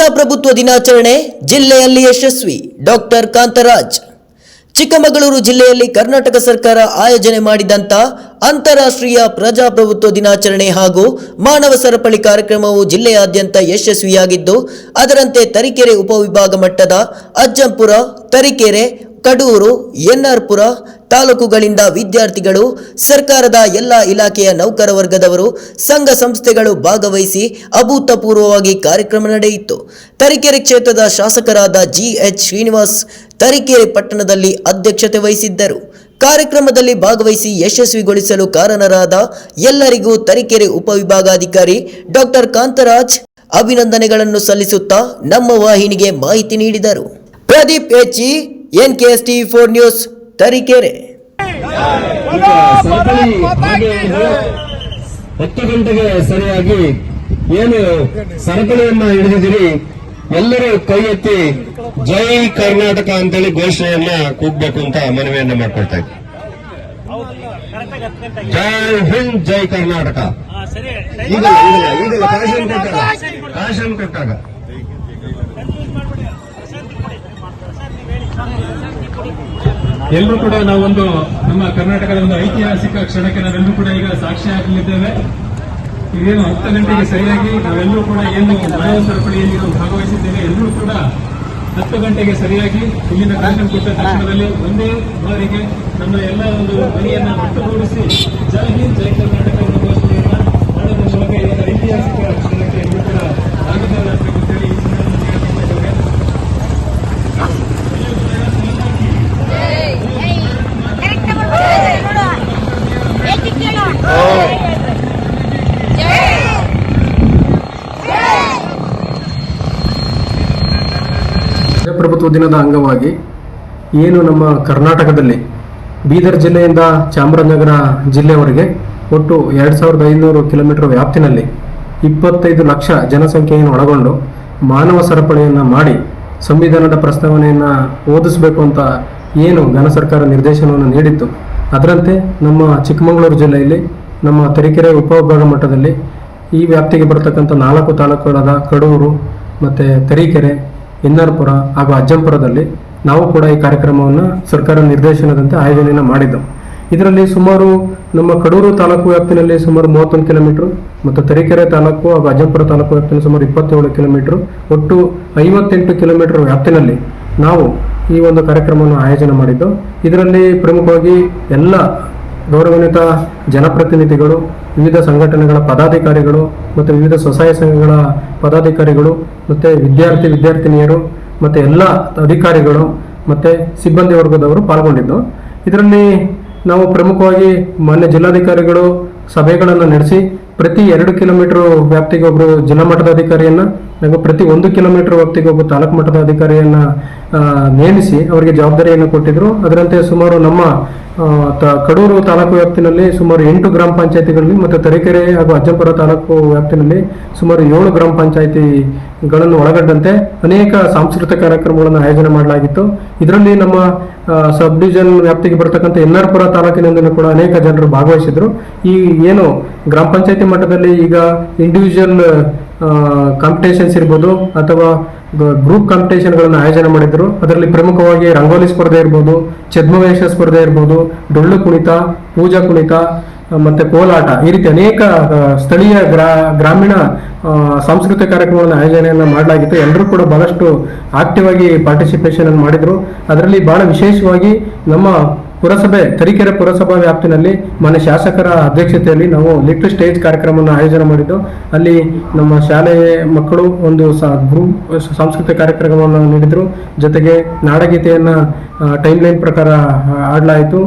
ಪ್ರಜಾಪ್ರಭುತ್ವ ದಿನಾಚರಣೆ ಜಿಲ್ಲೆಯಲ್ಲಿ ಯಶಸ್ವಿ. ಡಾಕ್ಟರ್ ಕಾಂತರಾಜ್. ಚಿಕ್ಕಮಗಳೂರು ಜಿಲ್ಲೆಯಲ್ಲಿ ಕರ್ನಾಟಕ ಸರ್ಕಾರ ಆಯೋಜನೆ ಮಾಡಿದಂತ ಅಂತಾರಾಷ್ಟ್ರೀಯ ಪ್ರಜಾಪ್ರಭುತ್ವ ದಿನಾಚರಣೆ ಹಾಗೂ ಮಾನವ ಸರಪಳಿ ಕಾರ್ಯಕ್ರಮವು ಜಿಲ್ಲೆಯಾದ್ಯಂತ ಯಶಸ್ವಿಯಾಗಿದ್ದು, ಅದರಂತೆ ತರೀಕೆರೆ ಉಪವಿಭಾಗ ಮಟ್ಟದ ಅಜ್ಜಂಪುರ, ತರೀಕೆರೆ ಕಡೂರು, ಎನ್ಆರ್ಪುರ ತಾಲೂಕುಗಳಿಂದ ವಿದ್ಯಾರ್ಥಿಗಳು, ಸರ್ಕಾರದ ಎಲ್ಲ ಇಲಾಖೆಯ ನೌಕರ ವರ್ಗದವರು, ಸಂಘ ಸಂಸ್ಥೆಗಳು ಭಾಗವಹಿಸಿ ಅಭೂತಪೂರ್ವವಾಗಿ ಕಾರ್ಯಕ್ರಮ ನಡೆಯಿತು. ತರೀಕೆರೆ ಕ್ಷೇತ್ರದ ಶಾಸಕರಾದ ಜಿಎಚ್ ಶ್ರೀನಿವಾಸ್ ತರೀಕೆರೆ ಪಟ್ಟಣದಲ್ಲಿ ಅಧ್ಯಕ್ಷತೆ ವಹಿಸಿದ್ದರು. ಕಾರ್ಯಕ್ರಮದಲ್ಲಿ ಭಾಗವಹಿಸಿ ಯಶಸ್ವಿಗೊಳಿಸಲು ಕಾರಣರಾದ ಎಲ್ಲರಿಗೂ ತರೀಕೆರೆ ಉಪವಿಭಾಗಾಧಿಕಾರಿ ಡಾಕ್ಟರ್ ಕಾಂತರಾಜ್ ಅಭಿನಂದನೆಗಳನ್ನು ಸಲ್ಲಿಸುತ್ತಾ ನಮ್ಮ ವಾಹಿನಿಗೆ ಮಾಹಿತಿ ನೀಡಿದರು. Pradeep H N K S T four news Tarikere. ಹತ್ತು ಗಂಟೆಗೆ ಸರಿಯಾಗಿ ಏನು ಸರಪಳಿಯನ್ನ ಹಿಡಿದಿದ್ದೀರಿ ಎಲ್ಲರೂ ಕೈ ಎತ್ತಿ ಜೈ ಕರ್ನಾಟಕ ಅಂತೇಳಿ ಘೋಷಣೆಯನ್ನ ಕೂಗ್ಬೇಕು ಅಂತ ಮನವಿಯನ್ನ ಮಾಡ್ಕೊಳ್ತಾ ಇದ್ವಿ ಜೈ ಹಿಂದ್ ಜೈ ಕರ್ನಾಟಕ. ಈಗ ಈಗ ಈಗ ಕಾಶನ್ ಕೊಟ್ಟಾಗ ಕಾಶನ್ ಕೊಟ್ಟಾಗ. ಎಲ್ಲರೂ ಕೂಡ ನಾವೊಂದು ನಮ್ಮ ಕರ್ನಾಟಕದ ಒಂದು ಐತಿಹಾಸಿಕ ಕ್ಷಣಕ್ಕೆ ನಾವೆಲ್ಲರೂ ಕೂಡ ಈಗ ಸಾಕ್ಷಿ ಆಗಲಿದ್ದೇವೆ ಹತ್ತು ಗಂಟೆಗೆ ಸರಿಯಾಗಿ ನಾವೆಲ್ಲರೂ ಕೂಡ ಏನು ಮಾನವ ಸರಪಳಿಯಲ್ಲಿ ಭಾಗವಹಿಸಿದ್ದೇವೆ. ಎಲ್ಲರೂ ಕೂಡ ಹತ್ತು ಗಂಟೆಗೆ ಸರಿಯಾಗಿ ಇಲ್ಲಿನ ಕಾರ್ಯಕ್ರಮ ಕೊಟ್ಟ ತಕ್ಷಣದಲ್ಲಿ ಒಂದೇ ಬಾರಿಗೆ ನಮ್ಮ ಎಲ್ಲ ಒಂದು ಮನೆಯನ್ನ ಒಟ್ಟುಗೂಡಿಸಿ ಜೈ ಹಿಂದ್, ಜೈ ಕರ್ನಾಟಕ ಮೂಲಕ ಐತಿಹಾಸಿಕ ಕ್ಷಣಕ್ಕೆ ಎಲ್ಲರೂ ಕೂಡ ಭಾಗವಹಿಸಬೇಕು ಅಂತೇಳಿ ಈ ಸಂದರ್ಭದಲ್ಲಿ ಹೇಳ್ತಾ ಇದ್ದೇವೆ. ಪ್ರಜಾಪ್ರಭುತ್ವ ದಿನದ ಅಂಗವಾಗಿ ಏನು ನಮ್ಮ ಕರ್ನಾಟಕದಲ್ಲಿ ಬೀದರ್ ಜಿಲ್ಲೆಯಿಂದ ಚಾಮರಾಜನಗರ ಜಿಲ್ಲೆಯವರೆಗೆ ಒಟ್ಟು ಎರಡು ಸಾವಿರದ ಐನೂರು ಕಿಲೋಮೀಟರ್ ವ್ಯಾಪ್ತಿನಲ್ಲಿ ಇಪ್ಪತ್ತೈದು ಲಕ್ಷ ಜನಸಂಖ್ಯೆಯನ್ನು ಒಳಗೊಂಡು ಮಾನವ ಸರಪಳಿಯನ್ನು ಮಾಡಿ ಸಂವಿಧಾನದ ಪ್ರಸ್ತಾವನೆಯನ್ನು ಓದಿಸಬೇಕು ಅಂತ ಏನು ಘನ ಸರ್ಕಾರ ನಿರ್ದೇಶನವನ್ನು ನೀಡಿತ್ತು. ಅದರಂತೆ ನಮ್ಮ ಚಿಕ್ಕಮಗಳೂರು ಜಿಲ್ಲೆಯಲ್ಲಿ ನಮ್ಮ ತರೀಕೆರೆ ಉಪವಿಭಾಗ ಮಟ್ಟದಲ್ಲಿ ಈ ವ್ಯಾಪ್ತಿಗೆ ಬರತಕ್ಕಂಥ ನಾಲ್ಕು ತಾಲೂಕುಗಳಾದ ಕಡೂರು ಮತ್ತು ತರೀಕೆರೆ ಎನ್ನಾರ್ಪುರ ಹಾಗೂ ಅಜ್ಜಂಪುರದಲ್ಲಿ ನಾವು ಕೂಡ ಈ ಕಾರ್ಯಕ್ರಮವನ್ನು ಸರ್ಕಾರ ನಿರ್ದೇಶನದಂತೆ ಆಯೋಜನೆಯನ್ನು ಮಾಡಿದ್ದೆವು. ಇದರಲ್ಲಿ ಸುಮಾರು ನಮ್ಮ ಕಡೂರು ತಾಲೂಕು ವ್ಯಾಪ್ತಿನಲ್ಲಿ ಸುಮಾರು ಮೂವತ್ತೊಂದು ಕಿಲೋಮೀಟ್ರ್ ಮತ್ತು ತರೀಕೆರೆ ತಾಲೂಕು ಹಾಗೂ ಅಜ್ಜಂಪುರ ತಾಲೂಕು ವ್ಯಾಪ್ತಿನಲ್ಲಿ ಸುಮಾರು ಇಪ್ಪತ್ತೇಳು ಕಿಲೋಮೀಟ್ರ್. ಒಟ್ಟು ಐವತ್ತೆಂಟು ಕಿಲೋಮೀಟರ್ ವ್ಯಾಪ್ತಿನಲ್ಲಿ ನಾವು ಈ ಒಂದು ಕಾರ್ಯಕ್ರಮವನ್ನು ಆಯೋಜನೆ ಮಾಡಿದ್ದು ಇದರಲ್ಲಿ ಪ್ರಮುಖವಾಗಿ ಎಲ್ಲ ಗೌರವಾನ್ವಿತ ಜನಪ್ರತಿನಿಧಿಗಳು, ವಿವಿಧ ಸಂಘಟನೆಗಳ ಪದಾಧಿಕಾರಿಗಳು ಮತ್ತು ವಿವಿಧ ಸ್ವಸಹಾಯ ಸಂಘಗಳ ಪದಾಧಿಕಾರಿಗಳು ಮತ್ತು ವಿದ್ಯಾರ್ಥಿ, ವಿದ್ಯಾರ್ಥಿನಿಯರು ಮತ್ತು ಎಲ್ಲ ಅಧಿಕಾರಿಗಳು ಮತ್ತು ಸಿಬ್ಬಂದಿ ವರ್ಗದವರು ಪಾಲ್ಗೊಂಡಿದ್ದು. ಇದರಲ್ಲಿ ನಾವು ಪ್ರಮುಖವಾಗಿ ಮಾನ್ಯ ಜಿಲ್ಲಾಧಿಕಾರಿಗಳು ಸಭೆಗಳನ್ನು ನಡೆಸಿ ಪ್ರತಿ ಎರಡು ಕಿಲೋಮೀಟರ್ ವ್ಯಾಪ್ತಿಗೆ ಒಬ್ಬರು ಜಿಲ್ಲಾ ಮಟ್ಟದ ಅಧಿಕಾರಿಯನ್ನ ಹಾಗೂ ಪ್ರತಿ ಒಂದು ಕಿಲೋಮೀಟರ್ ವ್ಯಾಪ್ತಿಗೆ ಒಬ್ಬ ತಾಲೂಕು ಮಟ್ಟದ ಅಧಿಕಾರಿಯನ್ನ ನೇಮಿಸಿ ಅವರಿಗೆ ಜವಾಬ್ದಾರಿಯನ್ನು ಕೊಟ್ಟಿದ್ರು. ಅದರಂತೆ ಸುಮಾರು ನಮ್ಮ ಕಡೂರು ತಾಲೂಕು ವ್ಯಾಪ್ತಿನಲ್ಲಿ ಸುಮಾರು ಎಂಟು ಗ್ರಾಮ ಪಂಚಾಯತಿಗಳಲ್ಲಿ ಮತ್ತು ತರೀಕೆರೆ ಹಾಗೂ ಅಜ್ಜಂಪುರ ತಾಲೂಕು ವ್ಯಾಪ್ತಿನಲ್ಲಿ ಸುಮಾರು ಏಳು ಗ್ರಾಮ ಪಂಚಾಯತಿಗಳನ್ನು ಒಳಗೊಂಡಂತೆ ಅನೇಕ ಸಾಂಸ್ಕೃತಿಕ ಕಾರ್ಯಕ್ರಮಗಳನ್ನು ಆಯೋಜನೆ ಮಾಡಲಾಗಿತ್ತು. ಇದರಲ್ಲಿ ನಮ್ಮ ಸಬ್ ಡಿವಿಷನ್ ವ್ಯಾಪ್ತಿಗೆ ಬರ್ತಕ್ಕಂಥ ಎನ್ನಾರ್ಪುರ ತಾಲೂಕಿನಿಂದಲೂ ಕೂಡ ಅನೇಕ ಜನರು ಭಾಗವಹಿಸಿದ್ರು. ಈ ಏನು ಗ್ರಾಮ ಪಂಚಾಯತಿ ಮಟ್ಟದಲ್ಲಿ ಈಗ ಇಂಡಿವಿಜುವಲ್ ಕಾಂಪಿಟೇಷನ್ಸ್ ಇರ್ಬೋದು ಅಥವಾ ಗ್ರೂಪ್ ಕಾಂಪಿಟೇಷನ್ಗಳನ್ನು ಆಯೋಜನೆ ಮಾಡಿದ್ರು. ಅದರಲ್ಲಿ ಪ್ರಮುಖವಾಗಿ ರಂಗೋಲಿ ಸ್ಪರ್ಧೆ ಇರ್ಬೋದು, ಛದ್ಮವೇಷ ಸ್ಪರ್ಧೆ ಇರ್ಬೋದು, ಡೊಳ್ಳು ಕುಣಿತ, ಪೂಜಾ ಕುಣಿತ ಮತ್ತು ಕೋಲಾಟ ಈ ರೀತಿ ಅನೇಕ ಸ್ಥಳೀಯ ಗ್ರಾ, ಗ್ರಾಮೀಣ ಸಾಂಸ್ಕೃತಿಕ ಕಾರ್ಯಕ್ರಮಗಳನ್ನು ಆಯೋಜನೆಯನ್ನು ಮಾಡಲಾಗಿತ್ತು. ಎಲ್ಲರೂ ಕೂಡ ಬಹಳಷ್ಟು ಆಕ್ಟಿವ್ ಆಗಿ ಪಾರ್ಟಿಸಿಪೇಷನ್ ಮಾಡಿದ್ರು. ಅದರಲ್ಲಿ ಬಹಳ ವಿಶೇಷವಾಗಿ ನಮ್ಮ ಪುರಸಭೆ, ತರೀಕೆರೆ ಪುರಸಭಾ ವ್ಯಾಪ್ತಿನಲ್ಲಿ ಮಾನ್ಯ ಶಾಸಕರ ಅಧ್ಯಕ್ಷತೆಯಲ್ಲಿ ನಾವು ಲಿಟ್ ಸ್ಟೇಜ್ ಕಾರ್ಯಕ್ರಮವನ್ನು ಆಯೋಜನೆ ಮಾಡಿದ್ದು, ಅಲ್ಲಿ ನಮ್ಮ ಶಾಲೆಯ ಮಕ್ಕಳು ಒಂದು ಗ್ರೂಪ್, ಸಾಂಸ್ಕೃತಿಕ ಕಾರ್ಯಕ್ರಮವನ್ನು ನೀಡಿದರು. ಜೊತೆಗೆ ನಾಡಗೀತೆಯನ್ನು ಟೈಮ್ ಲೈನ್ ಪ್ರಕಾರ ಆಡಲಾಯಿತು.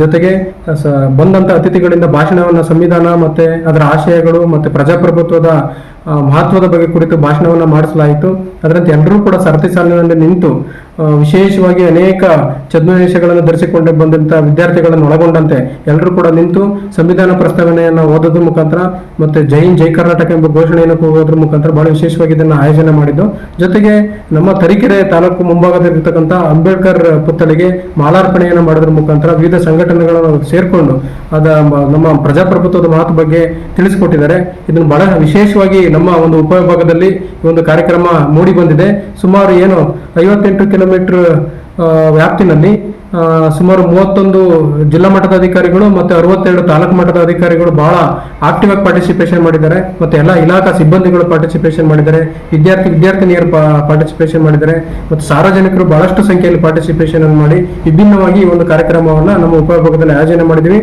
ಜೊತೆಗೆ ಬಂದಂತ ಅತಿಥಿಗಳಿಂದ ಭಾಷಣವನ್ನು ಸಂವಿಧಾನ ಮತ್ತು ಅದರ ಆಶಯಗಳು ಮತ್ತು ಪ್ರಜಾಪ್ರಭುತ್ವದ ಮಹತ್ವದ ಬಗ್ಗೆ ಕುರಿತು ಭಾಷಣವನ್ನು ಮಾಡಿಸಲಾಯಿತು. ಅದರಂತೆ ಎಲ್ಲರೂ ಕೂಡ ಸರತಿ ಸಾಲಿನಲ್ಲಿ ನಿಂತು ವಿಶೇಷವಾಗಿ ಅನೇಕ ಛದ್ಮವೇಷಗಳನ್ನು ಧರಿಸಿಕೊಂಡು ಬಂದಂತಹ ವಿದ್ಯಾರ್ಥಿಗಳನ್ನು ಒಳಗೊಂಡಂತೆ ಎಲ್ಲರೂ ಕೂಡ ನಿಂತು ಸಂವಿಧಾನ ಪ್ರಸ್ತಾವನೆಯನ್ನು ಓದೋದ್ರ ಮುಖಾಂತರ ಮತ್ತೆ ಜೈನ್ ಜೈ ಕರ್ನಾಟಕ ಎಂಬ ಘೋಷಣೆಯನ್ನು ಓದೋದ್ರ ಮುಖಾಂತರ ಬಹಳ ವಿಶೇಷವಾಗಿ ಇದನ್ನು ಆಯೋಜನೆ ಮಾಡಿದ್ದು. ಜೊತೆಗೆ ನಮ್ಮ ತರೀಕೆರೆ ತಾಲೂಕು ಮುಂಭಾಗದಲ್ಲಿರ್ತಕ್ಕಂಥ ಅಂಬೇಡ್ಕರ್ ಪುತ್ಥಳಿಗೆ ಮಾಲಾರ್ಪಣೆಯನ್ನು ಮಾಡೋದ್ರ ಮುಖಾಂತರ ವಿವಿಧ ಸಂಘಟನೆಗಳನ್ನು ಸೇರಿಕೊಂಡು ಅದ ನಮ್ಮ ಪ್ರಜಾಪ್ರಭುತ್ವದ ಮಾತು ಬಗ್ಗೆ ತಿಳಿಸಿಕೊಟ್ಟಿದ್ದಾರೆ. ಇದನ್ನು ಬಹಳ ವಿಶೇಷವಾಗಿ ನಮ್ಮ ಒಂದು ಉಪವಿಭಾಗದಲ್ಲಿ ಒಂದು ಕಾರ್ಯಕ್ರಮ ಮೂಡಿ ಬಂದಿದೆ. ಸುಮಾರು ಏನು ಐವತ್ತೆಂಟು ಕಿಲೋಮೀಟರ್ ವ್ಯಾಪ್ತಿನಲ್ಲಿ ಸುಮಾರು ಮೂವತ್ತೊಂದು ಜಿಲ್ಲಾ ಮಟ್ಟದ ಅಧಿಕಾರಿಗಳು ಮತ್ತೆ ಅರವತ್ತೆರಡು ತಾಲೂಕು ಮಟ್ಟದ ಅಧಿಕಾರಿಗಳು ಬಹಳ ಆಕ್ಟಿವ್ ಆಗಿ ಪಾರ್ಟಿಸಿಪೇಷನ್ ಮಾಡಿದ್ದಾರೆ. ಮತ್ತೆ ಎಲ್ಲ ಇಲಾಖಾ ಸಿಬ್ಬಂದಿಗಳು ಪಾರ್ಟಿಸಿಪೇಷನ್ ಮಾಡಿದ್ದಾರೆ. ವಿದ್ಯಾರ್ಥಿ, ವಿದ್ಯಾರ್ಥಿನಿಯರು ಪಾರ್ಟಿಸಿಪೇಷನ್ ಮಾಡಿದ್ದಾರೆ. ಮತ್ತು ಸಾರ್ವಜನಿಕರು ಬಹಳಷ್ಟು ಸಂಖ್ಯೆಯಲ್ಲಿ ಪಾರ್ಟಿಸಿಪೇಷನ್ ಅನ್ನು ಮಾಡಿ ವಿಭಿನ್ನವಾಗಿ ಈ ಒಂದು ಕಾರ್ಯಕ್ರಮವನ್ನ ನಮ್ಮ ಉಪವಿಭಾಗದಲ್ಲಿ ಆಯೋಜನೆ ಮಾಡಿದ್ವಿ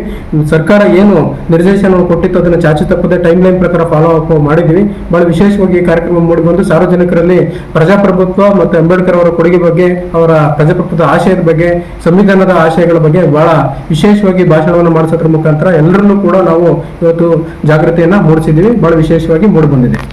ಸರ್ಕಾರ ಏನು ನಿರ್ದೇಶನವನ್ನು ಕೊಟ್ಟಿತ್ತು ಅದನ್ನು ಚಾಚು ತಪ್ಪದೆ ಟೈಮ್ ಲೈನ್ ಪ್ರಕಾರ ಫಾಲೋ ಅಪ್ ಮಾಡಿದ್ವಿ ಬಹಳ ವಿಶೇಷವಾಗಿ ಈ ಕಾರ್ಯಕ್ರಮ ಮೂಡಿಬಂದು ಸಾರ್ವಜನಿಕರಲ್ಲಿ ಪ್ರಜಾಪ್ರಭುತ್ವ ಮತ್ತು ಅಂಬೇಡ್ಕರ್ ಅವರ ಕೊಡುಗೆ ಬಗ್ಗೆ ಅವರ ಪ್ರಜಾಪ್ರಭುತ್ವದ ಆಶಯದ ಬಗ್ಗೆ ಸಂವಿಧಾನದ ಆಶಯಗಳ ಬಗ್ಗೆ ಬಹಳ ವಿಶೇಷವಾಗಿ ಭಾಷಣವನ್ನು ಮಾಡಿಸೋದ್ರ ಮುಖಾಂತರ ಎಲ್ಲರನ್ನೂ ಕೂಡ ನಾವು ಇವತ್ತು ಜಾಗೃತಿಯನ್ನ ಮೂಡಿಸಿದ್ದೀವಿ. ಬಹಳ ವಿಶೇಷವಾಗಿ ಮೂಡಿ ಬಂದಿದೆ